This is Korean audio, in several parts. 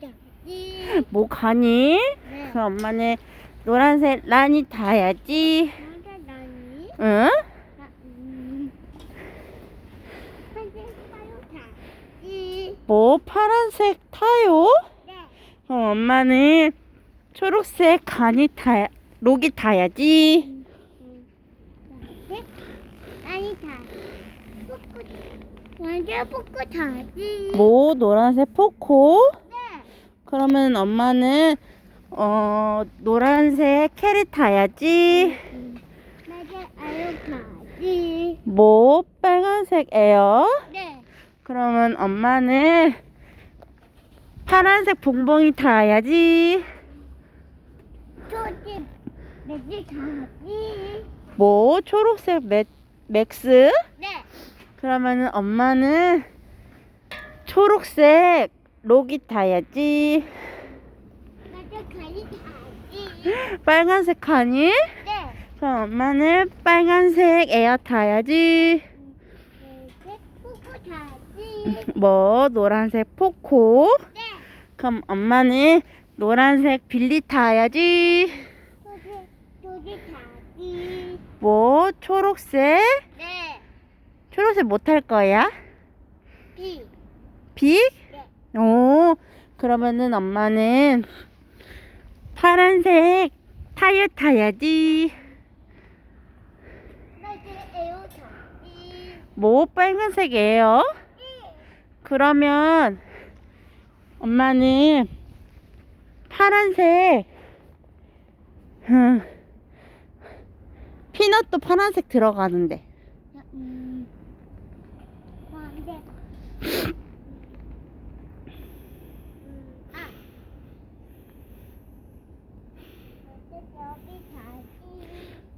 잡지. 뭐 가니? 네. 그럼 엄마는 노란색 라니 타야지. 나가 나니? 응? 나, 음. 뭐 파란색 타요? 네. 그럼 엄마는 초록색 가니 타 록이 타야지. 네? 아니 다. 포크. 완전 포크 다지. 뭐 노란색 포코? 네. 그러면 엄마는 어 노란색 캐리 타야지. 맞아 아유 가지. 뭐 빨간색 에어? 네. 그러면 엄마는 파란색 봉봉이 타야지. 초집 매지 가지. 뭐 초록색 맥, 맥스? 네. 그러면은 엄마는 초록색 록이 타야지. 빨간색 하니? 네. 그럼 엄마는 빨간색 에어 타야지. 뭐 노란색 포코? 네. 그럼 엄마는 노란색 빌리 타야지. 뭐 초록색? 네. 초록색 못 탈 거야? 비. 빅? 네. 오, 그러면은 엄마는 파란색 타이어 타야지. 에어. 뭐 빨간색이에요? 그러면 엄마는 파란색 음, 피넛도 파란색 들어가는데 음.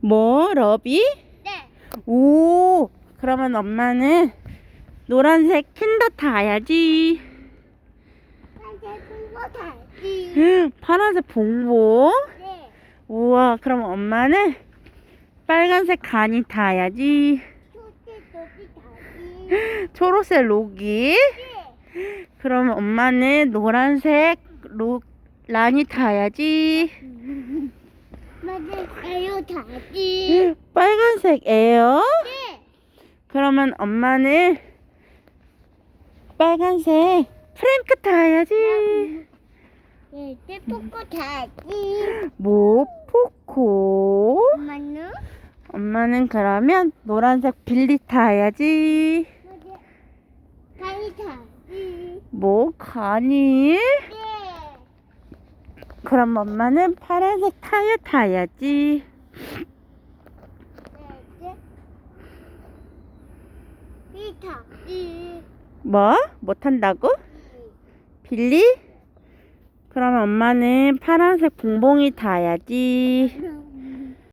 뭐 러비? 네. 오 그러면 엄마는 노란색 킨더 타야지 공부 가지. 음, 파란색 봉봉 네. 우와 그럼 엄마는 빨간색 간이 타야지. 초록색 록이 네. 그러면 엄마는 노란색 록 란이 타야지 맞아 에어 가지. 빨간색 에어 네. 그러면 엄마는 빨간색 프랭크 타야지 네. 포크 가지. 뭐 포코 엄마는? 엄마는 그러면 노란색 빌리 타야지 뭐 가니 네. 그럼 엄마는 파란색 타이어 타야지 네. 뭐? 못 한다고? 빌리? 그러면 엄마는 파란색 봉봉이 타야지 음.